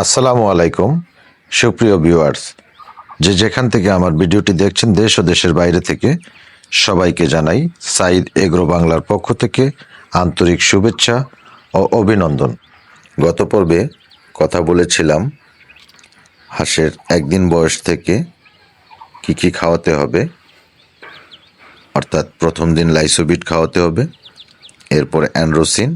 আসসালামু আলাইকুম, সুপ্রিয় ভিউয়ার্স। যে যেখান থেকে আমার ভিডিওটি দেখছেন, দেশ ও দেশের বাইরে থেকে সবাইকে জানাই সাইদ এগ্রো বাংলার পক্ষ থেকে আন্তরিক শুভেচ্ছা ও অভিনন্দন। গত পর্বে কথা বলেছিলাম হাঁসের একদিন বয়স থেকে কি কি খাওয়াতে হবে, অর্থাৎ প্রথম দিন লাইসোবিট খাওয়াতে হবে, এরপর অ্যান্ড্রোসিন,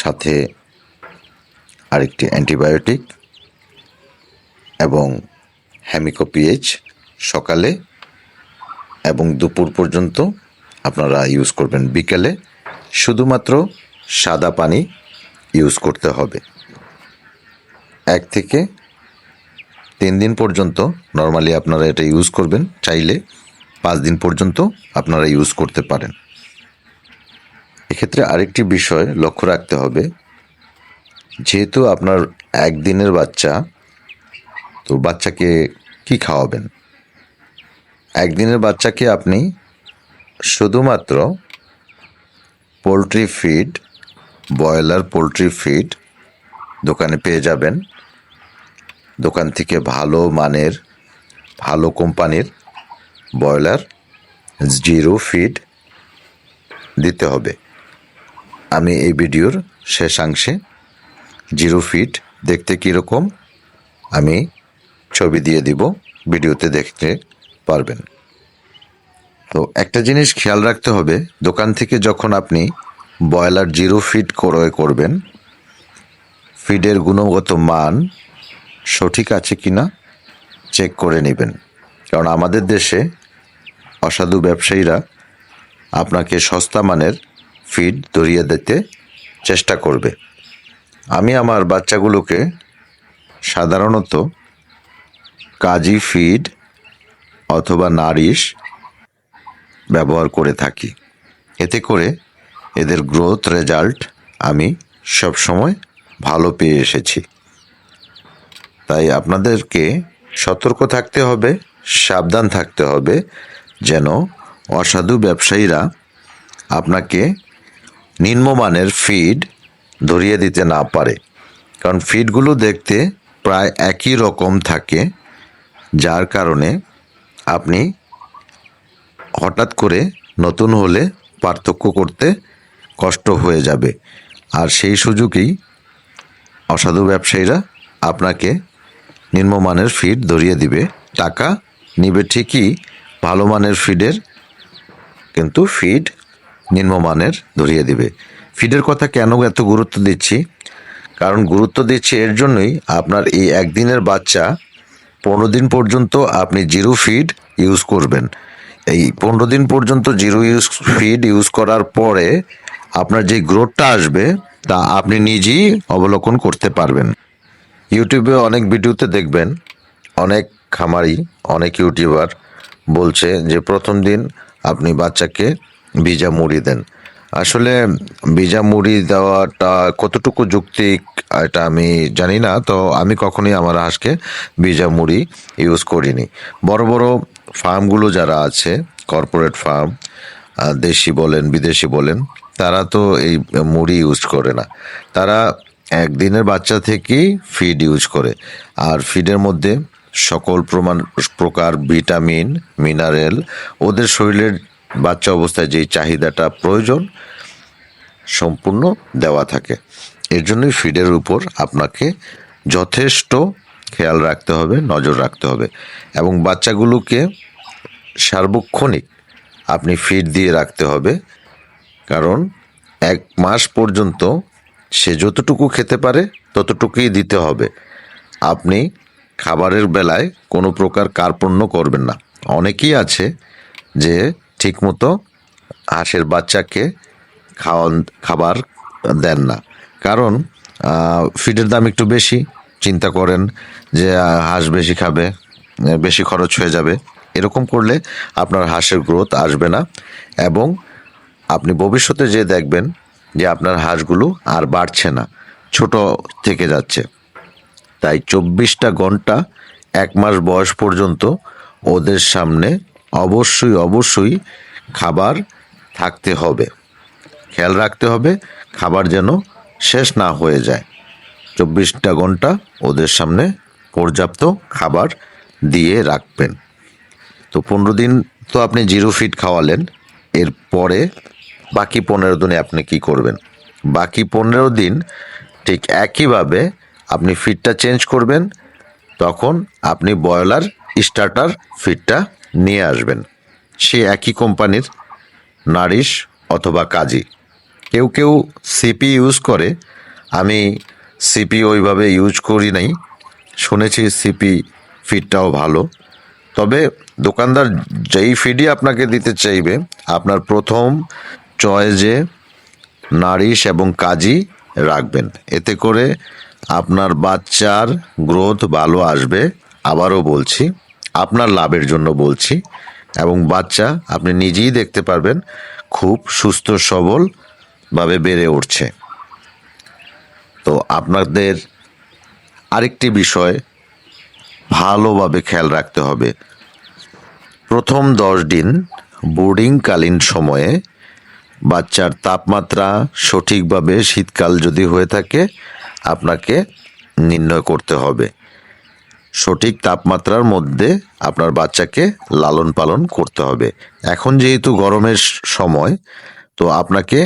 সাথে আরেকটি অ্যান্টিবায়োটিক এবং হ্যামিকোপিএইচ সকালে এবং দুপুর পর্যন্ত আপনারা ইউজ করবেন। বিকেলে শুধুমাত্র সাদা পানি ইউজ করতে হবে। এক থেকে তিন দিন পর্যন্ত নর্মালি আপনারা এটা ইউজ করবেন, চাইলে পাঁচ দিন পর্যন্ত আপনারা ইউজ করতে পারেন। এক্ষেত্রে আরেকটি বিষয় লক্ষ্য রাখতে হবে যেহেতু আপনার একদিনের বাচ্চা, তো বাচ্চাকে কি খাওয়াবেন? একদিনের বাচ্চাকে আপনি শুধুমাত্র poultry feed, broiler poultry feed দোকানে পেয়ে যাবেন। দোকান থেকে ভালো মানের, ভালো কোম্পানির ব্রয়লার জিরো ফিড দিতে হবে। আমি এই ভিডিওর শেষাংশে জিরো ফিট, দেখতে কীরকম, আমি ছবি দিয়ে দিব, ভিডিওতে দেখতে পারবেন। তো একটা জিনিস খেয়াল রাখতে হবে, দোকান থেকে যখন আপনি ব্রয়লার জিরো ফিট ক্রয় করবেন, ফিডের গুণগত মান সঠিক আছে কি না চেক করে নেবেন। কারণ আমাদের দেশে অসাধু ব্যবসায়ীরা আপনাকে সস্তা মানের ফিড ধরিয়ে দিতে চেষ্টা করবে। আমি আমার বাচ্চাগুলোকে সাধারণত কাজী ফিড অথবা নারিশ ব্যবহার করে থাকি। এতে করে এদের গ্রোথ রেজাল্ট আমি সবসময় ভালো পেয়ে এসেছি। তাই আপনাদেরকে সতর্ক থাকতে হবে, সাবধান থাকতে হবে যেন অসাধু ব্যবসায়ীরা আপনাকে নিম্নমানের ফিড ধরিয়ে দিতে না পারে। কারণ ফিডগুলো দেখতে প্রায় একই রকম থাকে, যার কারণে আপনি হঠাৎ করে নতুন হলে পার্থক্য করতে কষ্ট হয়ে যাবে। আর সেই সুযোগেই অসাধু ব্যবসায়ীরা আপনাকে নিম্নমানের ফিড ধরিয়ে দিবে। টাকা নিবে ঠিকই, ভালো মানের ফিডের কিন্তু ফিড নিম্নমানের ধরিয়ে দিবে। ফিডের কথা কেন এত গুরুত্ব দিচ্ছি? কারণ গুরুত্ব দিচ্ছি এর জন্যই আপনার এই একদিনের বাচ্চা পনেরো দিন পর্যন্ত আপনি জিরো ফিড ইউজ করবেন। এই পনেরো দিন পর্যন্ত জিরো ইউজ ফিড ইউজ করার পরে আপনার যে গ্রোথটা আসবে তা আপনি নিজেই অবলোকন করতে পারবেন। ইউটিউবে অনেক ভিডিওতে দেখবেন, অনেক খামারি, অনেক ইউটিউবার বলছে যে প্রথম দিন আপনি বাচ্চাকে ভিজা মুড়ি দেন। আসলে ভিজা মুড়ি দেওয়াটা কতটুকু যুক্তিক, এটা আমি জানি না, তো আমি কখনোই আমার হাঁসকে ভিজা মুড়ি ইউজ করিনি। বড় বড় ফার্মগুলো যারা আছে, কর্পোরেট ফার্ম দেশি বলেন, বিদেশি বলেন, তারা তো এই মুড়ি ইউজ করে না। তারা একদিনের বাচ্চা থেকেই ফিড ইউজ করে। আর ফিডের মধ্যে সকল প্রমাণ, প্রকার ভিটামিন মিনারেল ওদের শরীরের বাচ্চা অবস্থায় যেই চাহিদাটা প্রয়োজন, সম্পূর্ণ দেওয়া থাকে। এর জন্যই ফিডের উপর আপনাকে যথেষ্ট খেয়াল রাখতে হবে, নজর রাখতে হবে। এবং বাচ্চাগুলোকে সার্বক্ষণিক আপনি ফিড দিয়ে রাখতে হবে, কারণ এক মাস পর্যন্ত সে যতটুকু খেতে পারে, ততটুকুই দিতে হবে। আপনি খাবারের বেলায় কোনো প্রকার কার্পণ্য করবেন না। অনেকেই আছে যে ঠিকমতো হাঁসের বাচ্চাকে খাওয়ান, খাবার দেন না। কারণ ফিডের দাম একটু বেশি। চিন্তা করেন যে হাঁস বেশি খাবে বেশি খরচ হয়ে যাবে। এরকম করলে আপনার হাঁসের গ্রোথ আসবে না এবং আপনি ভবিষ্যতে যে দেখবেন যে আপনার হাঁসগুলো আর বাড়ছে না, ছোট থেকে যাচ্ছে। তাই চব্বিশটা ঘণ্টা এক মাস বয়স পর্যন্ত ওদের সামনে অবশ্যই অবশ্যই খাবার থাকতে হবে। খেয়াল রাখতে হবে, খাবার যেন শেষ না হয়ে যায়। চব্বিশটা ঘণ্টা ওদের সামনে পর্যাপ্ত খাবার দিয়ে রাখবেন। তো পনেরো দিন তো আপনি জিরো ফিট খাওয়ালেন, এরপরে বাকি পনেরো দিনে আপনি কি করবেন? বাকি পনেরো দিন ঠিক একইভাবে আপনি ফিটটা চেঞ্জ করবেন, তখন আপনি বয়লার স্টার্টার ফিটটা নিয়ে আসবেন। সে একই কোম্পানির নারিশ অথবা কাজী। কেউ কেউ সিপি ইউজ করে, আমি সিপি ওইভাবে ইউজ করি নাই। শুনেছি সিপি ফিডটাও ভালো। তবে দোকানদার যেই ফিডই আপনাকে দিতে চাইবে, আপনার প্রথম চয়েজে নারিশ এবং কাজী রাখবেন। এতে করে আপনার বাচ্চার গ্রোথ ভালো আসবে, আবারও বলছি। আপনার লাভের জন্য বলছি। এবং বাচ্চা, আপনি নিজেই দেখতে পারবেন, খুব সুস্থ সবলভাবে বেড়ে উঠছে। তো আপনাদের আরেকটি বিষয়, ভালোভাবে খেয়াল রাখতে হবে। প্রথম দশ দিন বোর্ডিংকালীন সময়ে বাচ্চার তাপমাত্রা সঠিকভাবে শীতকাল যদি হয়ে থাকে, আপনাকে নির্ণয় করতে হবে। সঠিক তাপমাত্রার মধ্যে আপনার বাচ্চাকে লালন পালন করতে হবে। এখন যেহেতু গরমের সময়, তো আপনাকে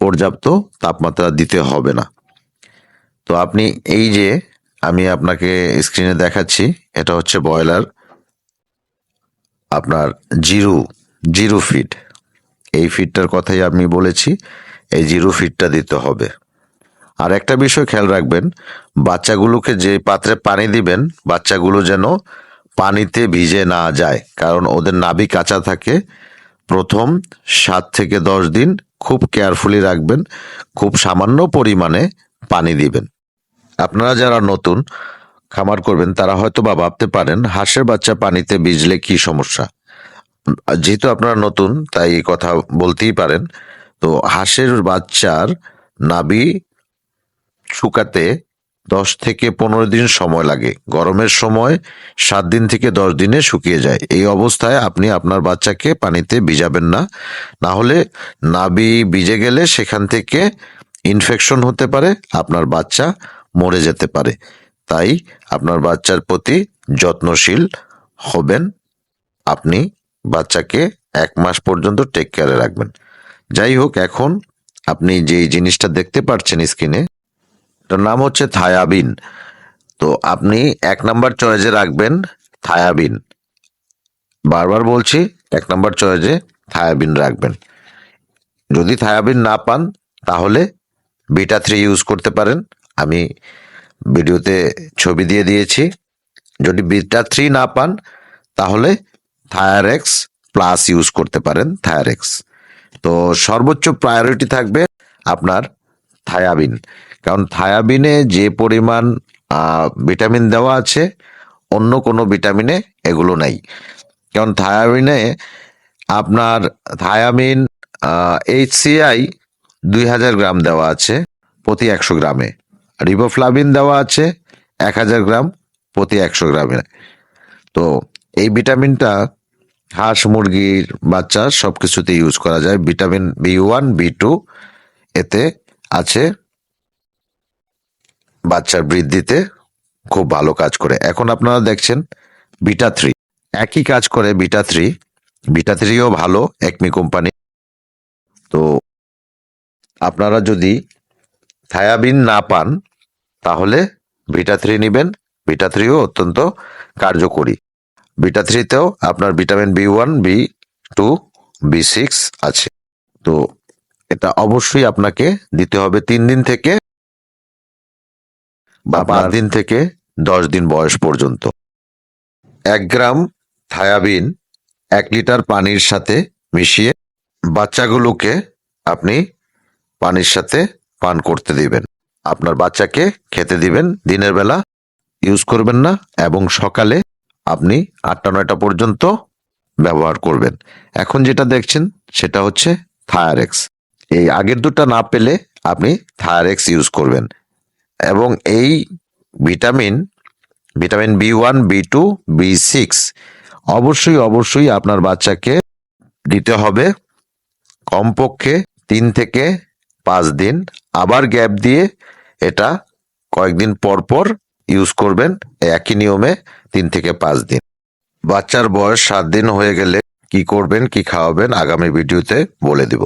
পর্যাপ্ত তাপমাত্রা দিতে হবে না। তো আপনি এই যে আমি আপনাকে স্ক্রিনে দেখাচ্ছি, এটা হচ্ছে ব্রয়লার। আপনার জিরু, জিরো ফিট এই ফিটটার কথাই আমি বলেছি, এই জিরো ফিটটা দিতে হবে। আর একটা বিষয় খেয়াল রাখবেন, বাচ্চাগুলোকে যে পাত্রে পানি দিবেন, বাচ্চাগুলো যেন পানিতে ভিজে না যায়, কারণ ওদের নাভি কাঁচা থাকে। প্রথম সাত থেকে দশ দিন খুব কেয়ারফুলি রাখবেন, খুব সামান্য পরিমাণে পানি দিবেন। আপনারা যারা নতুন, খামার করবেন, তারা হয়তো বা ভাবতে পারেন, হাঁসের বাচ্চা পানিতে ভিজলে কি সমস্যা? যেহেতু আপনারা নতুন, তাই কথা বলতেই পারেন, তো হাঁসের বাচ্চার নাভি শুকাতে দশ থেকে পনেরো দিন সময় লাগে। গরমের সময় সাত দিন থেকে দশ দিনে শুকিয়ে যায়। এই অবস্থায় আপনি আপনার বাচ্চাকে পানিতে ভিজাবেন না। না হলে নাভি ভিজে গেলে সেখান থেকে ইনফেকশন হতে পারে, আপনার বাচ্চা মরে যেতে পারে। তাই আপনার বাচ্চার প্রতি যত্নশীল হবেন। আপনি বাচ্চাকে এক মাস পর্যন্ত টেক কেয়ারে রাখবেন। যাই হোক, এখন আপনি যে জিনিসটা দেখতে পাচ্ছেন স্ক্রিনে এটার নাম হচ্ছে থায়াবিন। তো আপনি এক নাম্বার চয়েজে রাখবেন থায়াবিন। বারবার বলছি, এক নাম্বার চয়েজে থায়াবিন রাখবেন। যদি থায়াবিন না পান, তাহলে বিটা থ্রি ইউজ করতে পারেন। আমি ভিডিওতে ছবি দিয়ে দিয়েছি। যদি বিটা থ্রি না পান, তাহলে থায়ারেক্স প্লাস ইউজ করতে পারেন, থায়ারেক্স। তো সর্বোচ্চ প্রায়োরিটি থাকবে আপনার থায়াবিন। কারণ থায়াবিনে যে পরিমাণ ভিটামিন দেওয়া আছে, অন্য কোনো ভিটামিনে এগুলো নাই। কারণ থায়াবিনে আপনার থায়ামিন এইচসিআই দুই হাজার গ্রাম দেওয়া আছে প্রতি একশো গ্রামে। রিবোফ্লাভিন দেওয়া আছে এক হাজার গ্রাম প্রতি একশো গ্রামে। তো এই ভিটামিনটা হাঁস, মুরগির বাচ্চা সব কিছুতে ইউজ করা যায়। Vitamin B one, B two এতে আছে বাচ্চার বৃদ্ধিতে খুব ভালো কাজ করে। এখন আপনারা দেখছেন বিটা থ্রি একই কাজ করে বিটা থ্রি বিটা থ্রিও ভালো, একমি কোম্পানি। তো আপনারা যদি থায়াবিন না পান, তাহলে বিটা থ্রি নেবেন। বিটা থ্রিও অত্যন্ত কার্যকরী। বিটা থ্রিতেও আপনার vitamin B one, B two, B six আছে। তো এটা অবশ্যই আপনাকে দিতে হবে তিন দিন থেকে বা পাঁচ দিন থেকে দশ দিন বয়স পর্যন্ত। এক গ্রাম থায়াবিন এক লিটার পানির সাথে মিশিয়ে বাচ্চাগুলোকে আপনি পানির সাথে পান করতে দিবেন। আপনার বাচ্চাকে খেতে দিবেন দিনের বেলা ইউজ করবেন না এবং সকালে আপনি আটটা নয়টা পর্যন্ত ব্যবহার করবেন। এখন যেটা দেখছেন সেটা হচ্ছে থায়ারেক্স। এই আগের দুটা না পেলে আপনি থায়ারেক্স ইউজ করবেন। এবং এই vitamin vitamin B one, B two, B six অবশ্যই অবশ্যই আপনার বাচ্চাকে দিতে হবে। কমপক্ষে তিন থেকে পাঁচ দিন আবার গ্যাপ দিয়ে এটা কয়েকদিন পর পর ইউজ করবেন। একই নিয়মে তিন থেকে পাঁচ দিন। বাচ্চার বয়স সাত দিন হয়ে গেলে কি করবেন, কি খাওয়াবেন, আগামী ভিডিওতে বলে দিব।